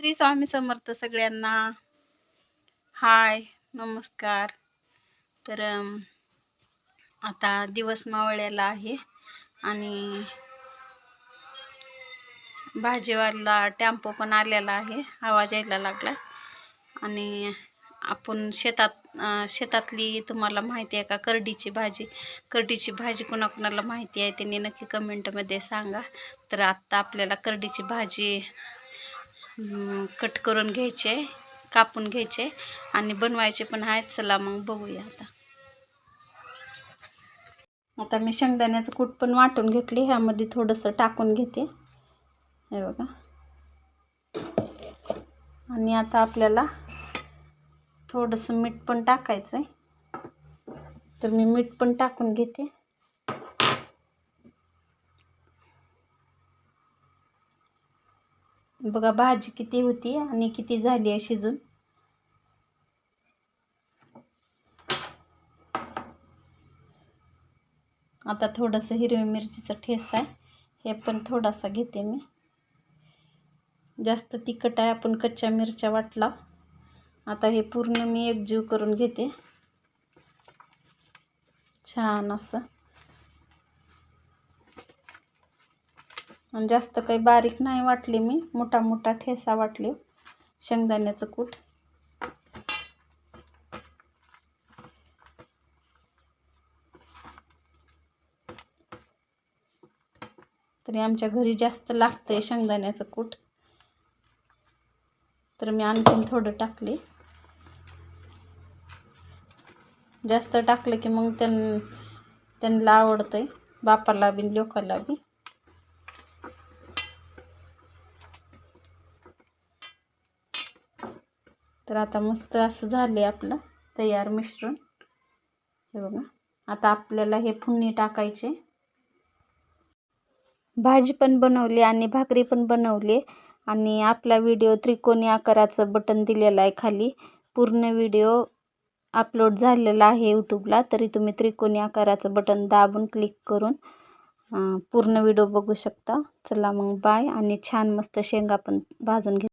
श्री स्वामी समर्थ सगळ्यांना. हाय नमस्कार. तर आता दिवस मावळ्याला आहे आणि भाजीवाला टेम्पो पण आलेला आहे आवाज यायला लागला. आणि आपण शेतात शेतातली तुम्हाला माहिती आहे का? करडीची भाजी करडीची भाजी कोणाकोणाला माहिती आहे त्यांनी नक्की कमेंटमध्ये सांगा. तर आत्ता आपल्याला करडीची भाजी कट करून घ्यायचे कापून घ्यायचे आणि बनवायचे पण आहेत. चला मग बघूया आता. आता मी शेंगदाण्याचं कूट पण वाटून घेतली ह्यामध्ये थोडंसं टाकून घेते. हे बघा. आणि आता आपल्याला थोडंसं मीठ पण टाकायचं आहे तर मी मीठ पण टाकून घेते. बघा भाजी किती होती आणि किती झाली आहे शिजून? आता थोडंसं हिरवी मिरचीचा ठेस आहे. हे पण थोडासा घेते मी. जास्त तिखट आहे आपण कच्च्या मिरच्या वाटला. आता हे पूर्ण मी एकजीव करून घेते. छान असं. आणि जास्त काही बारीक नाही वाटली मी. मोठा मोठा ठेसा वाटली. शेंगदाण्याचं कूट. तरी आमच्या घरी जास्त लागतंय शेंगदाण्याचं कूट. तर मी आणखीन थोडं टाकले. जास्त टाकलं की मग त्यां त्यांना आवडतंय. बापाला बी लोकाला बी. तर आता मस्त असं झाले आपलं तयार मिश्रण. हे बघा आता आपल्याला हे फुन्नी टाकायचे. भाजी पण बनवली आणि भाकरी पण बनवली आणि आपला व्हिडिओ त्रिकोणी आकाराचं बटन दिलेलं आहे खाली. पूर्ण व्हिडिओ अपलोड झालेला आहे यूट्यूबला तरी तुम्ही त्रिकोणी आकाराचं बटन दाबून क्लिक करून पूर्ण व्हिडिओ बघू शकता. चला मग बाय आणि छान मस्त शेंगा पण भाजून घे